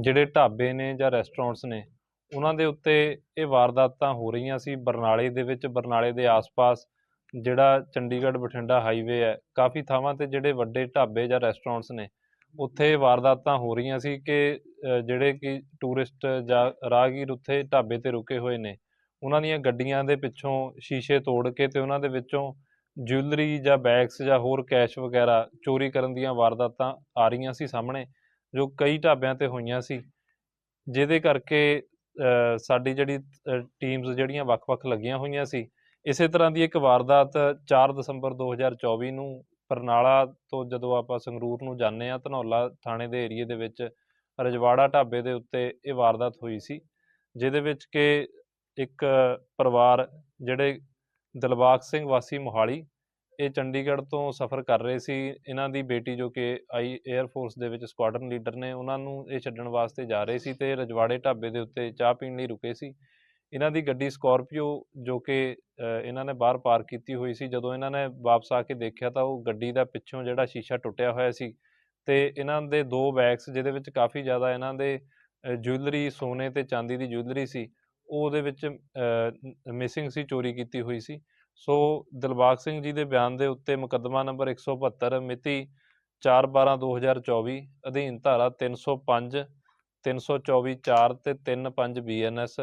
ਜਿਹੜੇ ਢਾਬੇ ਨੇ ਜਾਂ ਰੈਸਟੋਰੈਂਟਸ ਨੇ, ਉਹਨਾਂ ਦੇ ਉੱਤੇ ਇਹ ਵਾਰਦਾਤਾਂ ਹੋ ਰਹੀਆਂ ਸੀ। ਬਰਨਾਲੇ ਦੇ ਵਿੱਚ, ਬਰਨਾਲੇ ਦੇ ਆਸ-ਪਾਸ ਜਿਹੜਾ ਚੰਡੀਗੜ੍ਹ ਬਠਿੰਡਾ ਹਾਈਵੇ ਹੈ, ਕਾਫੀ ਥਾਵਾਂ ਤੇ ਜਿਹੜੇ ਵੱਡੇ ਢਾਬੇ ਜਾਂ ਰੈਸਟੋਰੈਂਟਸ ਨੇ, ਉੱਥੇ ਵਾਰਦਾਤਾਂ ਹੋ ਰਹੀਆਂ ਸੀ ਕਿ ਜਿਹੜੇ ਕਿ ਟੂਰਿਸਟ ਜਾਂ ਰਾਹਗੀਰ ਉੱਥੇ ਢਾਬੇ ਤੇ ਰੁਕੇ ਹੋਏ ਨੇ, ਉਹਨਾਂ ਦੀਆਂ ਗੱਡੀਆਂ ਦੇ ਪਿੱਛੋਂ ਸ਼ੀਸ਼ੇ ਤੋੜ ਕੇ ਤੇ ਉਹਨਾਂ ਦੇ ਵਿੱਚੋਂ ਜੁਐਲਰੀ ਜਾਂ ਬੈਗਸ ਜਾਂ ਹੋਰ ਕੈਸ਼ ਵਗੈਰਾ ਚੋਰੀ ਕਰਨ ਦੀਆਂ ਵਾਰਦਾਤਾਂ ਆ ਰਹੀਆਂ ਸੀ ਸਾਹਮਣੇ। ਜੋ ਕਈ ਢਾਬਿਆਂ ਤੇ ਹੋਈਆਂ ਸੀ, ਜਿਹਦੇ ਕਰਕੇ ਸਾਡੀ ਜਿਹੜੀ ਟੀਮਸ ਜਿਹੜੀਆਂ ਵੱਖ-ਵੱਖ ਲੱਗੀਆਂ ਹੋਈਆਂ ਸੀ, ਇਸੇ ਤਰ੍ਹਾਂ ਦੀ ਇੱਕ ਵਾਰਦਾਤ 4 ਦਸੰਬਰ 2024 ਨੂੰ ਬਰਨਾਲਾ ਤੋਂ ਜਦੋਂ ਆਪਾਂ ਸੰਗਰੂਰ ਨੂੰ ਜਾਂਦੇ ਆ ਧਨੌਲਾ ਥਾਣੇ ਦੇ ਏਰੀਏ ਦੇ ਵਿੱਚ ਰਜਵਾੜਾ ਢਾਬੇ ਦੇ ਉੱਤੇ ਇਹ ਵਾਰਦਾਤ ਹੋਈ ਸੀ, ਜਿਹਦੇ ਵਿੱਚ ਕਿ ਇੱਕ ਪਰਿਵਾਰ, ਜਿਹੜੇ ਦਿਲਬਾਗ ਸਿੰਘ ਵਾਸੀ ਮੋਹਾਲੀ ਇਹ ਚੰਡੀਗੜ੍ਹ ਤੋਂ ਸਫ਼ਰ ਕਰ ਰਹੇ ਸੀ। ਇਹਨਾਂ ਦੀ ਬੇਟੀ ਜੋ ਕਿ ਆਈ 에ਅਰ ਫੋਰਸ ਦੇ ਵਿੱਚ ਸਕੁਆਡਰਨ ਲੀਡਰ ਨੇ, ਉਹਨਾਂ ਨੂੰ ਇਹ ਛੱਡਣ ਵਾਸਤੇ ਜਾ ਰਹੇ ਸੀ ਤੇ ਰਜਵਾੜੇ ਢਾਬੇ ਦੇ ਉੱਤੇ ਚਾਹ ਪੀਣ ਲਈ ਰੁਕੇ ਸੀ। ਇਹਨਾਂ ਦੀ ਗੱਡੀ ਸਕਾਰਪੀਓ ਜੋ ਕਿ ਇਹਨਾਂ ਨੇ ਬਾਹਰ ਪਾਰਕ ਕੀਤੀ ਹੋਈ ਸੀ। ਜਦੋਂ ਇਹਨਾਂ ਨੇ ਵਾਪਸ ਆ ਕੇ ਦੇਖਿਆ ਤਾਂ ਉਹ ਗੱਡੀ ਦਾ ਪਿੱਛੋਂ ਜਿਹੜਾ ਸ਼ੀਸ਼ਾ ਟੁੱਟਿਆ ਹੋਇਆ ਸੀ ਤੇ ਇਹਨਾਂ ਦੇ ਦੋ ਬੈਗਸ ਜਿਹਦੇ ਵਿੱਚ ਕਾਫੀ ਜ਼ਿਆਦਾ ਇਹਨਾਂ ਦੇ ਜੁਐਲਰੀ ਸੋਨੇ ਤੇ ਚਾਂਦੀ ਦੀ ਜੁਐਲਰੀ ਸੀ ਉਹ ਉਹਦੇ ਵਿੱਚ ਮਿਸਿੰਗ ਸੀ, ਚੋਰੀ ਕੀਤੀ ਹੋਈ ਸੀ। ਸੋ ਦਿਲਬਾਗ ਸਿੰਘ ਜੀ ਦੇ ਬਿਆਨ ਦੇ ਉੱਤੇ ਮੁਕੱਦਮਾ ਨੰਬਰ 172 ਮਿਤੀ 4/12/2024 ਅਧੀਨ ਧਾਰਾ 305 324 4 ਤੇ 35 ਬੀਐਨਐਸ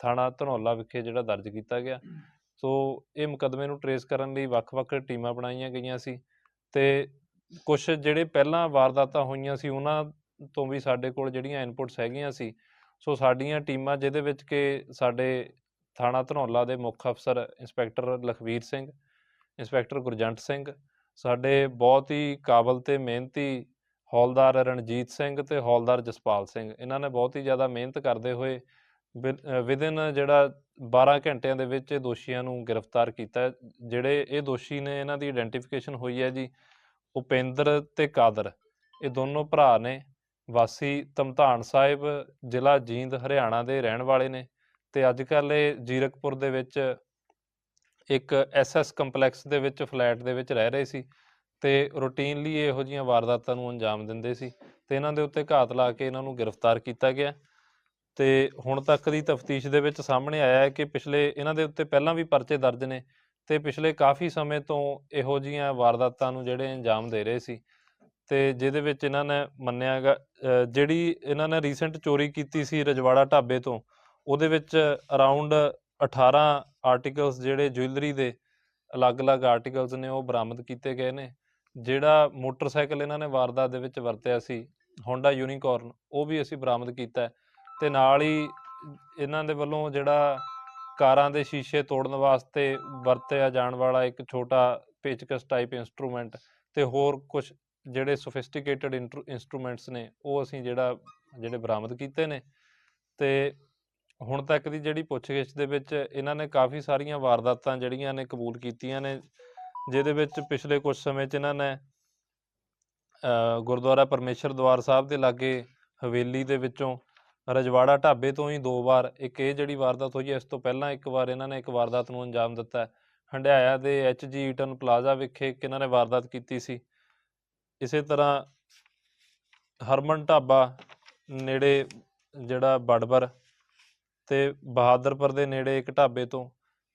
ਥਾਣਾ ਧਨੌਲਾ ਵਿਖੇ ਜਿਹੜਾ ਦਰਜ ਕੀਤਾ ਗਿਆ। ਸੋ ਇਹ ਮੁਕੱਦਮੇ ਨੂੰ ਟਰੇਸ ਕਰਨ ਲਈ ਵੱਖ-ਵੱਖ ਟੀਮਾਂ ਬਣਾਈਆਂ ਗਈਆਂ ਸੀ ਤੇ ਕੁਝ ਜਿਹੜੇ ਪਹਿਲਾਂ ਵਾਰਦਾਤਾਂ ਹੋਈਆਂ ਸੀ ਉਹਨਾਂ ਤੋਂ ਵੀ ਸਾਡੇ ਕੋਲ ਜਿਹੜੀਆਂ ਇਨਪੁਟਸ ਹੈਗੀਆਂ ਸੀ, ਸੋ ਸਾਡੀਆਂ ਟੀਮਾਂ ਜਿਹਦੇ ਵਿੱਚ ਕਿ ਸਾਡੇ ਥਾਣਾ ਧਨੌਲਾ ਦੇ ਮੁੱਖ ਅਫਸਰ ਇੰਸਪੈਕਟਰ ਲਖਵੀਰ ਸਿੰਘ, ਇੰਸਪੈਕਟਰ ਗੁਰਜੰਟ ਸਿੰਘ, ਸਾਡੇ ਬਹੁਤ ਹੀ ਕਾਬਲ ਤੇ ਮਿਹਨਤੀ ਹੌਲਦਾਰ ਰਣਜੀਤ ਸਿੰਘ ਤੇ ਹੌਲਦਾਰ ਜਸਪਾਲ ਸਿੰਘ, ਇਹਨਾਂ ਨੇ ਬਹੁਤ ਹੀ ਜ਼ਿਆਦਾ ਮਿਹਨਤ ਕਰਦੇ ਹੋਏ ਵਿਦਿਨ ਜਿਹੜਾ 12 ਘੰਟਿਆਂ ਦੇ ਵਿੱਚ ਇਹ ਦੋਸ਼ੀਆਂ ਨੂੰ ਗ੍ਰਿਫਤਾਰ ਕੀਤਾ, ਜਿਹੜੇ ਇਹ ਦੋਸ਼ੀ ਨੇ ਇਹਨਾਂ ਦੀ ਆਇਡੈਂਟੀਫਿਕੇਸ਼ਨ ਹੋਈ ਹੈ ਜੀ ਉਪੇਂਦਰ ਤੇ ਕਾਦਰ, ਇਹ ਦੋਨੋਂ ਭਰਾ ਨੇ ਵਾਸੀ ਧਮਧਾਨ ਸਾਹਿਬ ਜ਼ਿਲ੍ਹਾ ਜੀਂਦ ਹਰਿਆਣਾ ਦੇ ਰਹਿਣ ਵਾਲੇ ਨੇ ਤੇ ਅੱਜ ਕੱਲ੍ਹ ਇਹ ਜੀਰਕਪੁਰ ਦੇ ਵਿੱਚ ਇੱਕ ਐਸਐਸ ਕੰਪਲੈਕਸ ਦੇ ਵਿੱਚ ਫਲੈਟ ਦੇ ਵਿੱਚ ਰਹਿ ਰਹੇ ਸੀ ਤੇ ਰੂਟੀਨਲੀ ਇਹੋ ਜਿਹੀਆਂ ਵਾਰਦਾਤਾਂ ਨੂੰ ਅੰਜਾਮ ਦਿੰਦੇ ਸੀ ਤੇ ਇਹਨਾਂ ਦੇ ਉੱਤੇ ਘਾਤ ਲਾ ਕੇ ਇਹਨਾਂ ਨੂੰ ਗ੍ਰਿਫਤਾਰ ਕੀਤਾ ਗਿਆ। ਤੇ ਹੁਣ ਤੱਕ ਦੀ ਤਫਤੀਸ਼ ਦੇ ਵਿੱਚ ਸਾਹਮਣੇ ਆਇਆ ਹੈ ਕਿ ਪਿਛਲੇ ਇਹਨਾਂ ਦੇ ਉੱਤੇ ਪਹਿਲਾਂ ਵੀ ਪਰਚੇ ਦਰਜ ਨੇ ਤੇ ਪਿਛਲੇ ਕਾਫੀ ਸਮੇਂ ਤੋਂ ਇਹੋ ਜਿਹੀਆਂ ਵਾਰਦਾਤਾਂ ਨੂੰ ਜਿਹੜੇ ਅੰਜਾਮ ਦੇ ਰਹੇ ਸੀ ਤੇ ਜਿਹਦੇ ਵਿੱਚ ਇਹਨਾਂ ਨੇ ਮੰਨਿਆ ਗਾ ਜਿਹੜੀ ਇਹਨਾਂ ਨੇ ਰੀਸੈਂਟ ਚੋਰੀ ਕੀਤੀ ਸੀ ਰਜਵਾੜਾ ਢਾਬੇ ਤੋਂ ਉਹਦੇ ਵਿੱਚ ਅਰਾਊਂਡ 18 ਆਰਟੀਕਲਸ ਜਿਹੜੇ ਜੁਐਲਰੀ ਦੇ ਅਲੱਗ-ਅਲੱਗ ਆਰਟੀਕਲਸ ਨੇ, ਉਹ ਬਰਾਮਦ ਕੀਤੇ ਗਏ ਨੇ। ਜਿਹੜਾ ਮੋਟਰਸਾਈਕਲ ਇਹਨਾਂ ਨੇ ਵਾਰਦਾਤ ਦੇ ਵਿੱਚ ਵਰਤਿਆ ਸੀ ਹੋਂਡਾ ਯੂਨੀਕੋਰਨ ਉਹ ਵੀ ਅਸੀਂ ਬਰਾਮਦ ਕੀਤਾ ਹੈ। ਤੇ ਨਾਲ ਹੀ ਇਹਨਾਂ ਦੇ ਵੱਲੋਂ ਜਿਹੜਾ ਕਾਰਾਂ ਦੇ ਸ਼ੀਸ਼ੇ ਤੋੜਨ ਵਾਸਤੇ ਵਰਤਿਆ ਜਾਣ ਵਾਲਾ ਇੱਕ ਛੋਟਾ ਪੇਚਕਸ ਟਾਈਪ ਇਨਸਟਰੂਮੈਂਟ ਤੇ ਹੋਰ ਕੁਝ ਜਿਹੜੇ ਸੋਫਿਸਟੀਕੇਟਡ ਇਨਸਟਰੂਮੈਂਟਸ ਨੇ, ਉਹ ਅਸੀਂ ਜਿਹੜਾ, ਜਿਹੜੇ ਬਰਾਮਦ ਕੀਤੇ ਨੇ। ਤੇ ਹੁਣ ਤੱਕ ਦੀ ਜਿਹੜੀ ਪੁੱਛਗਿੱਛ ਦੇ ਵਿੱਚ ਇਹਨਾਂ ਨੇ ਕਾਫੀ ਸਾਰੀਆਂ ਵਾਰਦਾਤਾਂ ਜਿਹੜੀਆਂ ਨੇ ਕਬੂਲ ਕੀਤੀਆਂ ਨੇ, ਜਿਹਦੇ ਵਿੱਚ ਪਿਛਲੇ ਕੁਝ ਸਮੇਂ 'ਚ ਇਹਨਾਂ ਨੇ ਗੁਰਦੁਆਰਾ ਪਰਮੇਸ਼ਰ ਦਵਾਰ ਸਾਹਿਬ ਦੇ ਲਾਗੇ ਹਵੇਲੀ ਦੇ ਵਿੱਚੋਂ ਰਜਵਾੜਾ ਢਾਬੇ ਤੋਂ ਹੀ ਦੋ ਵਾਰ ਇੱਕ ਇਹ ਜਿਹੜੀ ਵਾਰਦਾਤ ਹੋਈ ਹੈ, ਇਸ ਤੋਂ ਪਹਿਲਾਂ ਇੱਕ ਵਾਰ ਇਹਨਾਂ ਨੇ ਇੱਕ ਵਾਰਦਾਤ ਨੂੰ ਅੰਜਾਮ ਦਿੱਤਾ ਹੰਡਿਆਇਆ ਦੇ ਐਚਜੀ ਈਟਨ ਪਲਾਜ਼ਾ ਵਿਖੇ ਇੱਕ ਇਹਨਾਂ ਨੇ ਵਾਰਦਾਤ ਕੀਤੀ ਸੀ। ਇਸੇ ਤਰ੍ਹਾਂ ਹਰਮਨ ਢਾਬਾ ਨੇੜੇ ਜਿਹੜਾ ਬੜਬਰ ਤੇ ਬਹਾਦਰਪੁਰ ਦੇ ਨੇੜੇ ਇੱਕ ਢਾਬੇ ਤੋਂ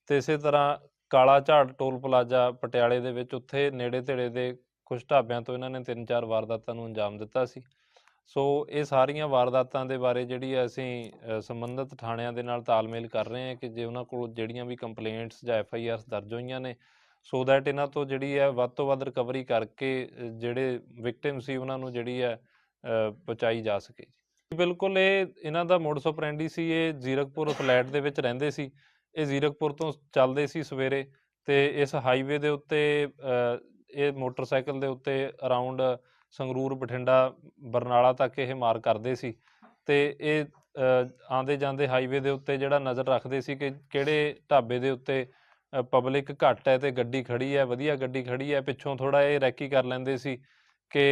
ਤੇ ਇਸੇ ਤਰ੍ਹਾਂ ਕਾਲਾ ਝਾੜ ਟੋਲ ਪਲਾਜ਼ਾ ਪਟਿਆਲੇ ਦੇ ਵਿੱਚ ਉੱਥੇ ਨੇੜੇ ਤੇੜੇ ਦੇ ਕੁਝ ਢਾਬਿਆਂ ਤੋਂ ਇਹਨਾਂ ਨੇ ਤਿੰਨ ਚਾਰ ਵਾਰਦਾਤਾਂ ਨੂੰ ਅੰਜਾਮ ਦਿੱਤਾ ਸੀ। ਸੋ ਇਹ ਸਾਰੀਆਂ ਵਾਰਦਾਤਾਂ ਦੇ ਬਾਰੇ ਜਿਹੜੀ ਹੈ ਅਸੀਂ ਸੰਬੰਧਿਤ ਥਾਣਿਆਂ ਦੇ ਨਾਲ ਤਾਲਮੇਲ ਕਰ ਰਹੇ ਹਾਂ ਕਿ ਜੇ ਉਹਨਾਂ ਕੋਲ ਜਿਹੜੀਆਂ ਵੀ ਕੰਪਲੇਂਟਸ ਜਾਂ ਐਫ ਆਈ ਆਰਸ ਦਰਜ ਹੋਈਆਂ ਨੇ ਸੋ ਦੈਟ ਇਹਨਾਂ ਤੋਂ ਜਿਹੜੀ ਹੈ ਵੱਧ ਤੋਂ ਵੱਧ ਰਿਕਵਰੀ ਕਰਕੇ ਜਿਹੜੇ ਵਿਕਟਿਮ ਸੀ ਉਹਨਾਂ ਨੂੰ ਜਿਹੜੀ ਹੈ ਪਹੁੰਚਾਈ ਜਾ ਸਕੇ ਜੀ। ਬਿਲਕੁਲ, ਇਹ ਇਹਨਾਂ ਦਾ ਮੋਡਸ ਆਪਰੈਂਡੀ ਸੀ, ਇਹ ਜ਼ੀਰਕਪੁਰ ਫਲੈਟ ਦੇ ਵਿੱਚ ਰਹਿੰਦੇ ਸੀ। ਇਹ ਜ਼ੀਰਕਪੁਰ ਤੋਂ ਚੱਲਦੇ ਸੀ ਸਵੇਰੇ ਤੇ ਇਸ ਹਾਈਵੇ ਦੇ ਉੱਤੇ ਇਹ ਮੋਟਰਸਾਈਕਲ ਦੇ ਉੱਤੇ ਅਰਾਊਂਡ ਸੰਗਰੂਰ, ਬਠਿੰਡਾ, ਬਰਨਾਲਾ ਤੱਕ ਇਹ ਮਾਰ ਕਰਦੇ ਸੀ। ਤੇ ਇਹ ਆਂਦੇ ਜਾਂਦੇ ਹਾਈਵੇ ਦੇ ਉੱਤੇ ਜਿਹੜਾ ਨਜ਼ਰ ਰੱਖਦੇ ਸੀ ਕਿ ਕਿਹੜੇ ਢਾਬੇ ਦੇ ਉੱਤੇ ਪਬਲਿਕ ਘੱਟ ਹੈ ਤੇ ਗੱਡੀ ਖੜੀ ਹੈ, ਵਧੀਆ ਗੱਡੀ ਖੜੀ ਹੈ, ਪਿੱਛੋਂ ਥੋੜਾ ਇਹ ਰੈਕੀ ਕਰ ਲੈਂਦੇ ਸੀ ਕਿ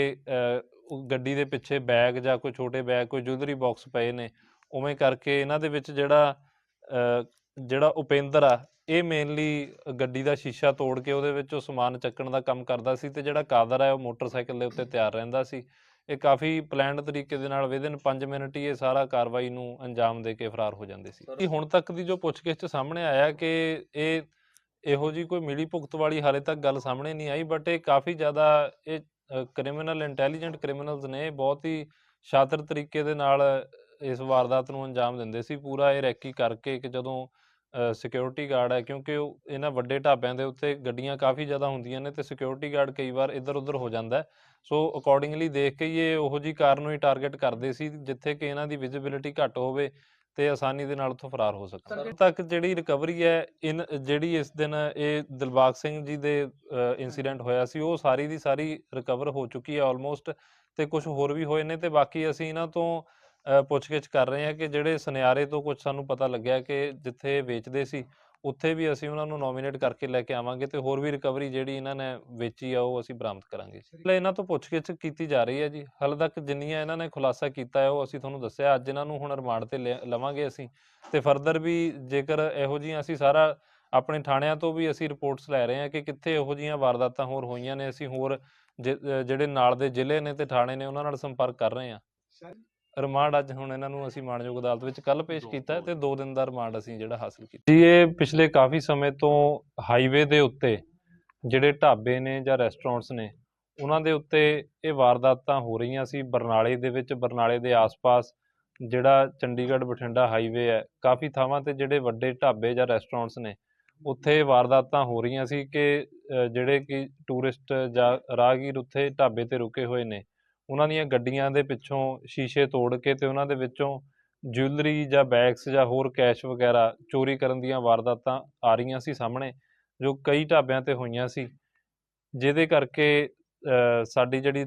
ਗੱਡੀ ਦੇ ਪਿੱਛੇ ਬੈਗ ਜਾਂ ਕੋਈ ਛੋਟੇ ਬੈਗ ਕੋਈ ਜੁਐਲਰੀ ਬਾਕਸ ਪਏ ਨੇ ਉਵੇਂ ਕਰਕੇ ਇਹਨਾਂ ਦੇ ਵਿੱਚ ਜਿਹੜਾ ਜਿਹੜਾ ਉਪੇਂਦਰ ਆ ਇਹ ਮੇਨਲੀ ਗੱਡੀ ਦਾ ਸ਼ੀਸ਼ਾ ਤੋੜ ਕੇ ਉਹਦੇ ਵਿੱਚੋਂ ਸਮਾਨ ਚੱਕਣ ਦਾ ਕੰਮ ਕਰਦਾ ਸੀ ਤੇ ਜਿਹੜਾ ਕਾਦਰ ਹੈ ਉਹ ਮੋਟਰਸਾਈਕਲ ਦੇ ਉੱਤੇ ਤਿਆਰ ਰਹਿੰਦਾ ਸੀ। ਇਹ ਕਾਫੀ ਪਲਾਨਡ ਤਰੀਕੇ ਦੇ ਨਾਲ ਵਿਦਿਨ 5 ਮਿੰਟ ਹੀ ਇਹ ਸਾਰਾ ਕਾਰਵਾਈ ਨੂੰ ਅੰਜਾਮ ਦੇ ਕੇ ਫਰਾਰ ਹੋ ਜਾਂਦੇ ਸੀ। ਇਹ ਹੁਣ ਤੱਕ ਦੀ ਜੋ ਪੁੱਛਗਿੱਛ ਸਾਹਮਣੇ ਆਇਆ ਕਿ ਇਹ ਇਹੋ ਜੀ ਕੋਈ ਮਿਲੀ ਭੁਗਤ ਵਾਲੀ ਹਾਲੇ ਤੱਕ ਗੱਲ ਸਾਹਮਣੇ ਨਹੀਂ ਆਈ ਬਟ ਇਹ ਕਾਫੀ ਜ਼ਿਆਦਾ ਇਹ ਕ੍ਰਿਮੀਨਲ ਇੰਟੈਲੀਜੈਂਟ ਕ੍ਰਿਮੀਨਲਸ ਨੇ ਬਹੁਤ ਹੀ ਸ਼ਾਤਰ ਤਰੀਕੇ ਦੇ ਨਾਲ ਇਸ ਵਾਰਦਾਤ ਨੂੰ ਅੰਜਾਮ ਦਿੰਦੇ ਸੀ। ਪੂਰਾ ਇਹ ਰੈਕੀ ਕਰਕੇ ਕਿ ਜਦੋਂ ਸਿਕਿਉਰਿਟੀ ਗਾਰਡ ਹੈ, ਕਿਉਂਕਿ ਉਹ ਇਹਨਾਂ ਵੱਡੇ ਢਾਬਿਆਂ ਦੇ ਉੱਤੇ ਗੱਡੀਆਂ ਕਾਫੀ ਜ਼ਿਆਦਾ ਹੁੰਦੀਆਂ ਨੇ ਤੇ ਸਿਕਿਉਰਿਟੀ ਗਾਰਡ ਕਈ ਵਾਰ ਇੱਧਰ ਉੱਧਰ ਹੋ ਜਾਂਦਾ ਸੋ ਅਕੋਰਡਿੰਗਲੀ ਦੇਖ ਕੇ ਇਹ ਉਹੋ ਜੀ ਕਾਰ ਨੂੰ ਹੀ ਟਾਰਗੇਟ ਕਰਦੇ ਸੀ, ਜਿੱਥੇ ਕਿ ਇਹਨਾਂ ਦੀ ਵਿਜ਼ਿਬਿਲਿਟੀ ਘੱਟ ਹੋਵੇ ਤੇ ਆਸਾਨੀ ਦੇ ਨਾਲ ਉੱਥੋਂ ਫਰਾਰ ਹੋ Sir, ਹੁਣ ਤੱਕ ਜਿਹੜੀ ਰਿਕਵਰੀ ਹੈ ਇਨ ਜਿਹੜੀ ਇਸ ਦਿਨ ਇਹ ਦਿਲਬਾਗ ਸਿੰਘ ਜੀ ਦੇ ਇਨਸੀਡੈਂਟ ਹੋਇਆ ਸੀ ਉਹ ਸਾਰੀ ਦੀ ਸਾਰੀ ਰਿਕਵਰ ਹੋ ਚੁੱਕੀ ਹੈ ਆਲਮੋਸਟ ਤੇ ਕੁਝ ਹੋਰ ਵੀ ਹੋਏ ਨੇ ਤੇ ਬਾਕੀ ਅਸੀਂ ਇਹਨਾਂ ਤੋਂ ਪੁੱਛਗਿੱਛ ਕਰ ਰਹੇ ਹਾਂ ਕਿ ਜਿਹੜੇ ਸੁਨਿਆਰੇ ਤੋਂ ਕੁਝ ਸਾਨੂੰ ਪਤਾ ਲੱਗਿਆ ਕਿ ਜਿੱਥੇ ਵੇਚਦੇ ਸੀ ਉੱਥੇ ਵੀ ਅਸੀਂ ਉਹਨਾਂ ਨੂੰ ਨੋਮੀਨੇਟ ਕਰਕੇ ਲੈ ਕੇ ਆਵਾਂਗੇ ਤੇ ਹੋਰ ਵੀ ਰਿਕਵਰੀ ਜਿਹੜੀ ਇਹਨਾਂ ਨੇ ਵੇਚੀ ਆ, ਉਹ ਅਸੀਂ ਬਰਾਮਦ ਕਰਾਂਗੇ ਲੈ ਇਹਨਾਂ ਤੋਂ ਪੁੱਛਗਿੱਛ ਕੀਤੀ ਜਾ ਰਹੀ ਹੈ ਜੀ। ਹਾਲੇ ਤੱਕ ਜਿੰਨੀਆਂ ਇਹਨਾਂ ਨੇ ਖੁਲਾਸਾ ਕੀਤਾ ਹੈ, ਉਹ ਅਸੀਂ ਤੁਹਾਨੂੰ ਦੱਸਿਆ। ਅੱਜ ਇਹਨਾਂ ਨੂੰ ਹੁਣ ਰਿਮਾਂਡ ਤੇ ਲਿਆ- ਲਵਾਂਗੇ ਅਸੀਂ। ਤੇ ਫਰਦਰ ਵੀ ਜੇਕਰ ਇਹੋ ਜਿਹੀਆਂ ਅਸੀਂ ਸਾਰਾ ਆਪਣੇ ਥਾਣਿਆਂ ਤੋਂ ਵੀ ਅਸੀਂ ਰਿਪੋਰਟਸ ਲੈ ਰਹੇ ਹਾਂ ਕਿ ਕਿੱਥੇ ਇਹੋ ਜਿਹੀਆਂ ਵਾਰਦਾਤਾਂ ਹੋਰ ਹੋਈਆਂ ਨੇ, ਅਸੀਂ ਹੋਰ ਜਿ- ਜਿਹੜੇ ਨਾਲ ਦੇ ਜ਼ਿਲ੍ਹੇ ਨੇ ਤੇ ਥਾਣੇ ਨੇ ਉਹਨਾਂ ਨਾਲ ਸੰਪਰਕ ਕਰ ਰਹੇ ਹਾਂ। ਰਿਮਾਂਡ ਅੱਜ ਹੁਣ ਇਹਨਾਂ ਨੂੰ ਅਸੀਂ ਮਾਣਯੋਗ ਅਦਾਲਤ ਵਿੱਚ ਕੱਲ ਪੇਸ਼ ਕੀਤਾ ਤੇ 2 ਦਿਨ ਦਾ ਰਿਮਾਂਡ ਅਸੀਂ ਜਿਹੜਾ ਹਾਸਲ ਕੀਤਾ। ਜੀ ਇਹ ਪਿਛਲੇ ਕਾਫੀ ਸਮੇਂ ਤੋਂ ਹਾਈਵੇ ਦੇ ਉੱਤੇ ਜਿਹੜੇ ਢਾਬੇ ਨੇ ਜਾਂ ਰੈਸਟੋਰੈਂਟਸ ਨੇ ਉਹਨਾਂ ਦੇ ਉੱਤੇ ਇਹ ਵਾਰਦਾਤਾਂ ਹੋ ਰਹੀਆਂ ਸੀ। ਬਰਨਾਲੇ ਦੇ ਵਿੱਚ ਬਰਨਾਲੇ ਦੇ ਆਸ-ਪਾਸ ਜਿਹੜਾ ਚੰਡੀਗੜ੍ਹ ਬਠਿੰਡਾ ਹਾਈਵੇ ਹੈ ਕਾਫੀ ਥਾਵਾਂ ਤੇ ਜਿਹੜੇ ਵੱਡੇ ਢਾਬੇ ਜਾਂ ਰੈਸਟੋਰੈਂਟਸ ਨੇ ਉੱਥੇ ਵਾਰਦਾਤਾਂ ਹੋ ਰਹੀਆਂ ਸੀ ਕਿ ਜਿਹੜੇ ਕਿ ਟੂਰਿਸਟ ਜਾਂ ਰਾਹਗੀਰ ਉੱਥੇ ਢਾਬੇ ਤੇ ਰੁਕੇ ਹੋਏ ਨੇ। ਉਹਨਾਂ ਦੀਆਂ ਗੱਡੀਆਂ ਦੇ ਪਿੱਛੋਂ ਸ਼ੀਸ਼ੇ ਤੋੜ ਕੇ ਤੇ ਉਹਨਾਂ ਦੇ ਵਿੱਚੋਂ ਜੁਐਲਰੀ ਜਾਂ ਬੈਗਸ ਜਾਂ ਹੋਰ ਕੈਸ਼ ਵਗੈਰਾ ਚੋਰੀ ਕਰਨ ਦੀਆਂ ਵਾਰਦਾਤਾਂ ਆ ਰਹੀਆਂ ਸੀ ਸਾਹਮਣੇ, ਜੋ ਕਈ ਢਾਬਿਆਂ ਤੇ ਹੋਈਆਂ ਸੀ। ਜਿਹਦੇ ਕਰਕੇ ਸਾਡੀ ਜਿਹੜੀ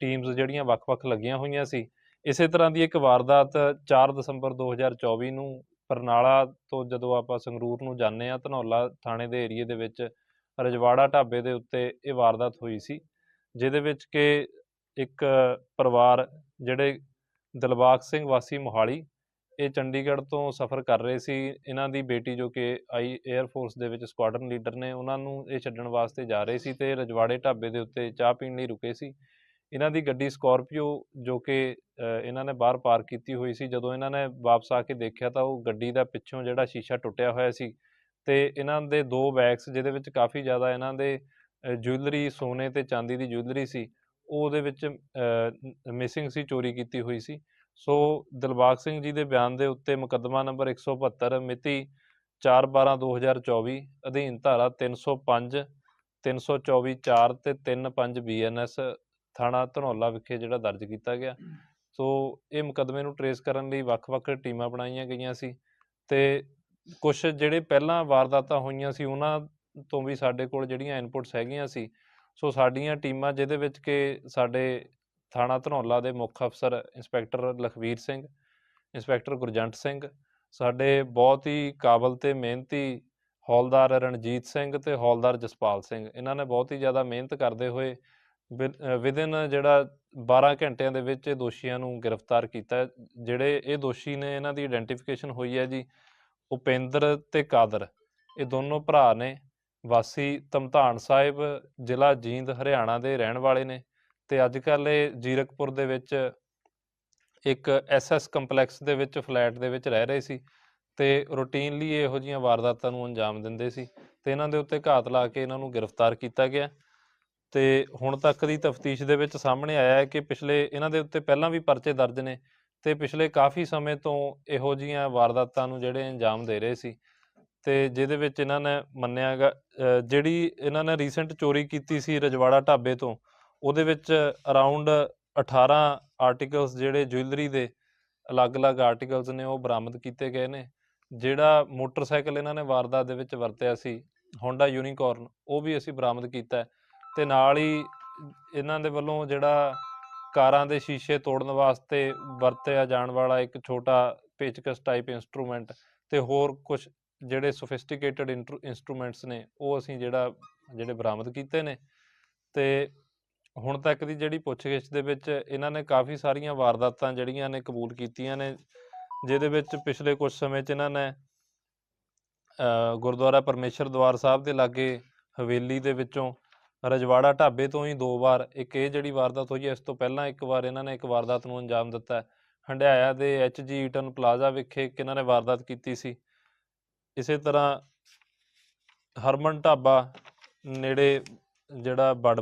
ਟੀਮਸ ਜਿਹੜੀਆਂ ਵੱਖ-ਵੱਖ ਲੱਗੀਆਂ ਹੋਈਆਂ ਸੀ। ਇਸੇ ਤਰ੍ਹਾਂ ਦੀ ਇੱਕ ਵਾਰਦਾਤ 4 ਦਸੰਬਰ 2024 ਨੂੰ ਬਰਨਾਲਾ ਤੋਂ ਜਦੋਂ ਆਪਾਂ ਸੰਗਰੂਰ ਨੂੰ ਜਾਂਦੇ ਆ ਧਨੌਲਾ ਥਾਣੇ ਦੇ ਏਰੀਏ ਦੇ ਵਿੱਚ ਰਜਵਾੜਾ ਢਾਬੇ ਦੇ ਉੱਤੇ ਇਹ ਵਾਰਦਾਤ ਹੋਈ ਸੀ। ਜਿਹਦੇ ਵਿੱਚ ਕਿ ਇੱਕ ਪਰਿਵਾਰ ਜਿਹੜੇ ਦਿਲਬਾਗ ਸਿੰਘ ਵਾਸੀ ਮੋਹਾਲੀ, ਇਹ ਚੰਡੀਗੜ੍ਹ ਤੋਂ ਸਫ਼ਰ ਕਰ ਰਹੇ ਸੀ। ਇਹਨਾਂ ਦੀ ਬੇਟੀ ਜੋ ਕਿ ਆਈ 에ਅਰ ਫੋਰਸ ਦੇ ਵਿੱਚ ਸਕੁਆਡਰਨ ਲੀਡਰ ਨੇ, ਉਹਨਾਂ ਨੂੰ ਇਹ ਛੱਡਣ ਵਾਸਤੇ ਜਾ ਰਹੇ ਸੀ ਤੇ ਰਜਵਾੜੇ ਢਾਬੇ ਦੇ ਉੱਤੇ ਚਾਹ ਪੀਣ ਲਈ ਰੁਕੇ ਸੀ। ਇਹਨਾਂ ਦੀ ਗੱਡੀ ਸਕਾਰਪੀਓ ਜੋ ਕਿ ਇਹਨਾਂ ਨੇ ਬਾਹਰ ਪਾਰਕ ਕੀਤੀ ਹੋਈ ਸੀ। ਜਦੋਂ ਇਹਨਾਂ ਨੇ ਵਾਪਸ ਆ ਕੇ ਦੇਖਿਆ ਤਾਂ ਉਹ ਗੱਡੀ ਦਾ ਪਿੱਛੋਂ ਜਿਹੜਾ ਸ਼ੀਸ਼ਾ ਟੁੱਟਿਆ ਹੋਇਆ ਸੀ ਤੇ ਇਹਨਾਂ ਦੇ ਦੋ ਬੈਗਸ ਜਿਹਦੇ ਵਿੱਚ ਕਾਫੀ ਜ਼ਿਆਦਾ ਇਹਨਾਂ ਦੇ ਜੁਐਲਰੀ ਸੋਨੇ ਤੇ ਚਾਂਦੀ ਦੀ ਜੁਐਲਰੀ ਸੀ। ਉਹਦੇ ਵਿੱਚ ਮਿਸਿੰਗ ਸੀ, ਚੋਰੀ ਕੀਤੀ ਹੋਈ ਸੀ। ਸੋ ਦਿਲਬਾਗ ਸਿੰਘ ਜੀ ਦੇ ਬਿਆਨ ਦੇ ਉੱਤੇ ਮੁਕੱਦਮਾ ਨੰਬਰ 172 ਮਿਤੀ 4/12/2024 ਅਧੀਨ ਧਾਰਾ 305 324 4 ਤੇ 35 ਬੀਐਨਐਸ ਥਾਣਾ ਧਨੌਲਾ ਵਿਖੇ ਜਿਹੜਾ ਦਰਜ ਕੀਤਾ ਗਿਆ। ਸੋ ਇਹ ਮੁਕੱਦਮੇ ਨੂੰ ਟਰੇਸ ਕਰਨ ਲਈ ਵੱਖ-ਵੱਖ ਟੀਮਾਂ ਬਣਾਈਆਂ ਗਈਆਂ ਸੀ ਤੇ ਕੁਝ ਜਿਹੜੇ ਪਹਿਲਾਂ ਵਾਰਦਾਤਾਂ ਹੋਈਆਂ ਸੀ, ਉਹਨਾਂ ਤੋਂ ਵੀ ਸਾਡੇ ਕੋਲ ਜਿਹੜੀਆਂ ਇਨਪੁਟਸ ਹੈਗੀਆਂ ਸੀ ਸੋ ਸਾਡੀਆਂ ਟੀਮਾਂ ਜਿਹਦੇ ਵਿੱਚ ਕਿ ਸਾਡੇ ਥਾਣਾ ਧਨੌਲਾ ਦੇ ਮੁੱਖ ਅਫਸਰ ਇੰਸਪੈਕਟਰ ਲਖਵੀਰ ਸਿੰਘ, ਇੰਸਪੈਕਟਰ ਗੁਰਜੰਟ ਸਿੰਘ, ਸਾਡੇ ਬਹੁਤ ਹੀ ਕਾਬਲ ਤੇ ਮਿਹਨਤੀ ਹੌਲਦਾਰ ਰਣਜੀਤ ਸਿੰਘ ਤੇ ਹੌਲਦਾਰ ਜਸਪਾਲ ਸਿੰਘ, ਇਹਨਾਂ ਨੇ ਬਹੁਤ ਹੀ ਜ਼ਿਆਦਾ ਮਿਹਨਤ ਕਰਦੇ ਹੋਏ ਵਿਦਿਨ ਜਿਹੜਾ 12 ਘੰਟਿਆਂ ਦੇ ਵਿੱਚ ਇਹ ਦੋਸ਼ੀਆਂ ਨੂੰ ਗ੍ਰਿਫਤਾਰ ਕੀਤਾ, ਜਿਹੜੇ ਇਹ ਦੋਸ਼ੀ ਨੇ ਇਹਨਾਂ ਦੀ ਆਇਡੈਂਟੀਫਿਕੇਸ਼ਨ ਹੋਈ ਹੈ ਜੀ ਉਪੇਂਦਰ ਤੇ ਕਾਦਰ, ਇਹ ਦੋਨੋਂ ਭਰਾ ਨੇ ਵਾਸੀ ਧਮਧਾਨ ਸਾਹਿਬ, ਜ਼ਿਲ੍ਹਾ ਜੀਂਦ, ਹਰਿਆਣਾ ਦੇ ਰਹਿਣ ਵਾਲੇ ਨੇ ਤੇ ਅੱਜ ਕੱਲ੍ਹ ਇਹ ਜੀਰਕਪੁਰ ਦੇ ਵਿੱਚ ਇੱਕ ਐਸਐਸ ਕੰਪਲੈਕਸ ਦੇ ਵਿੱਚ ਫਲੈਟ ਦੇ ਵਿੱਚ ਰਹਿ ਰਹੇ ਸੀ ਤੇ ਰੂਟੀਨਲੀ ਇਹੋ ਜਿਹੀਆਂ ਵਾਰਦਾਤਾਂ ਨੂੰ ਅੰਜਾਮ ਦਿੰਦੇ ਸੀ ਤੇ ਇਹਨਾਂ ਦੇ ਉੱਤੇ ਘਾਤ ਲਾ ਕੇ ਇਹਨਾਂ ਨੂੰ ਗ੍ਰਿਫਤਾਰ ਕੀਤਾ ਗਿਆ। ਤੇ ਹੁਣ ਤੱਕ ਦੀ ਤਫਤੀਸ਼ ਦੇ ਵਿੱਚ ਸਾਹਮਣੇ ਆਇਆ ਹੈ ਕਿ ਪਿਛਲੇ ਇਹਨਾਂ ਦੇ ਉੱਤੇ ਪਹਿਲਾਂ ਵੀ ਪਰਚੇ ਦਰਜ ਨੇ ਤੇ ਪਿਛਲੇ ਕਾਫੀ ਸਮੇਂ ਤੋਂ ਇਹੋ ਜਿਹੀਆਂ ਵਾਰਦਾਤਾਂ ਨੂੰ ਜਿਹੜੇ ਅੰਜਾਮ ਦੇ ਰਹੇ ਸੀ ਤੇ ਜਿਹਦੇ ਵਿੱਚ ਇਹਨਾਂ ਨੇ ਮੰਨਿਆ ਗਾ ਜਿਹੜੀ ਇਹਨਾਂ ਨੇ ਰੀਸੈਂਟ ਚੋਰੀ ਕੀਤੀ ਸੀ ਰਜਵਾੜਾ ਢਾਬੇ ਤੋਂ, ਉਹਦੇ ਵਿੱਚ ਅਰਾਊਂਡ 18 ਆਰਟੀਕਲਸ ਜਿਹੜੇ ਜੁਐਲਰੀ ਦੇ ਅਲੱਗ-ਅਲੱਗ ਆਰਟੀਕਲਸ ਨੇ, ਉਹ ਬਰਾਮਦ ਕੀਤੇ ਗਏ ਨੇ। ਜਿਹੜਾ ਮੋਟਰਸਾਈਕਲ ਇਹਨਾਂ ਨੇ ਵਾਰਦਾਤ ਦੇ ਵਿੱਚ ਵਰਤਿਆ ਸੀ ਹੋਂਡਾ ਯੂਨੀਕੋਰਨ ਉਹ ਵੀ ਅਸੀਂ ਬਰਾਮਦ ਕੀਤਾ ਹੈ। ਤੇ ਨਾਲ ਹੀ ਇਹਨਾਂ ਦੇ ਵੱਲੋਂ ਜਿਹੜਾ ਕਾਰਾਂ ਦੇ ਸ਼ੀਸ਼ੇ ਤੋੜਨ ਵਾਸਤੇ ਵਰਤਿਆ ਜਾਣ ਵਾਲਾ ਇੱਕ ਛੋਟਾ ਪੇਚਕਸ ਟਾਈਪ ਇਨਸਟਰੂਮੈਂਟ ਤੇ ਹੋਰ ਕੁਝ ਜਿਹੜੇ ਸੋਫਿਸਟੀਕੇਟਡ ਇਨਸਟਰੂਮੈਂਟਸ ਨੇ, ਉਹ ਅਸੀਂ ਜਿਹੜਾ, ਜਿਹੜੇ ਬਰਾਮਦ ਕੀਤੇ ਨੇ ਤੇ ਹੁਣ ਤੱਕ ਦੀ ਜਿਹੜੀ ਪੁੱਛਗਿੱਛ ਦੇ ਵਿੱਚ ਇਹਨਾਂ ਨੇ ਕਾਫੀ ਸਾਰੀਆਂ ਵਾਰਦਾਤਾਂ ਜਿਹੜੀਆਂ ਨੇ ਕਬੂਲ ਕੀਤੀਆਂ ਨੇ, ਜਿਹਦੇ ਵਿੱਚ ਪਿਛਲੇ ਕੁਝ ਸਮੇਂ 'ਚ ਇਹਨਾਂ ਨੇ ਗੁਰਦੁਆਰਾ ਪਰਮੇਸ਼ਰ ਦਵਾਰ ਸਾਹਿਬ ਦੇ ਲਾਗੇ ਹਵੇਲੀ ਦੇ ਵਿੱਚੋਂ ਰਜਵਾੜਾ ਢਾਬੇ ਤੋਂ ਹੀ ਦੋ ਵਾਰ ਇੱਕ ਇਹ ਜਿਹੜੀ ਵਾਰਦਾਤ ਹੋਈ ਹੈ, ਇਸ ਤੋਂ ਪਹਿਲਾਂ ਇੱਕ ਵਾਰ ਇਹਨਾਂ ਨੇ ਇੱਕ ਵਾਰਦਾਤ ਨੂੰ ਅੰਜਾਮ ਦਿੱਤਾ। ਹੰਡਿਆਇਆ ਦੇ ਐਚਜੀ ਈਟਨ ਪਲਾਜ਼ਾ ਵਿਖੇ ਇੱਕ ਇਹਨਾਂ ਨੇ ਵਾਰਦਾਤ ਕੀਤੀ ਸੀ। ਇਸੇ ਤਰ੍ਹਾਂ ਹਰਮਨ ਢਾਬਾ ਨੇੜੇ ਜਿਹੜਾ ਬੜਬਾ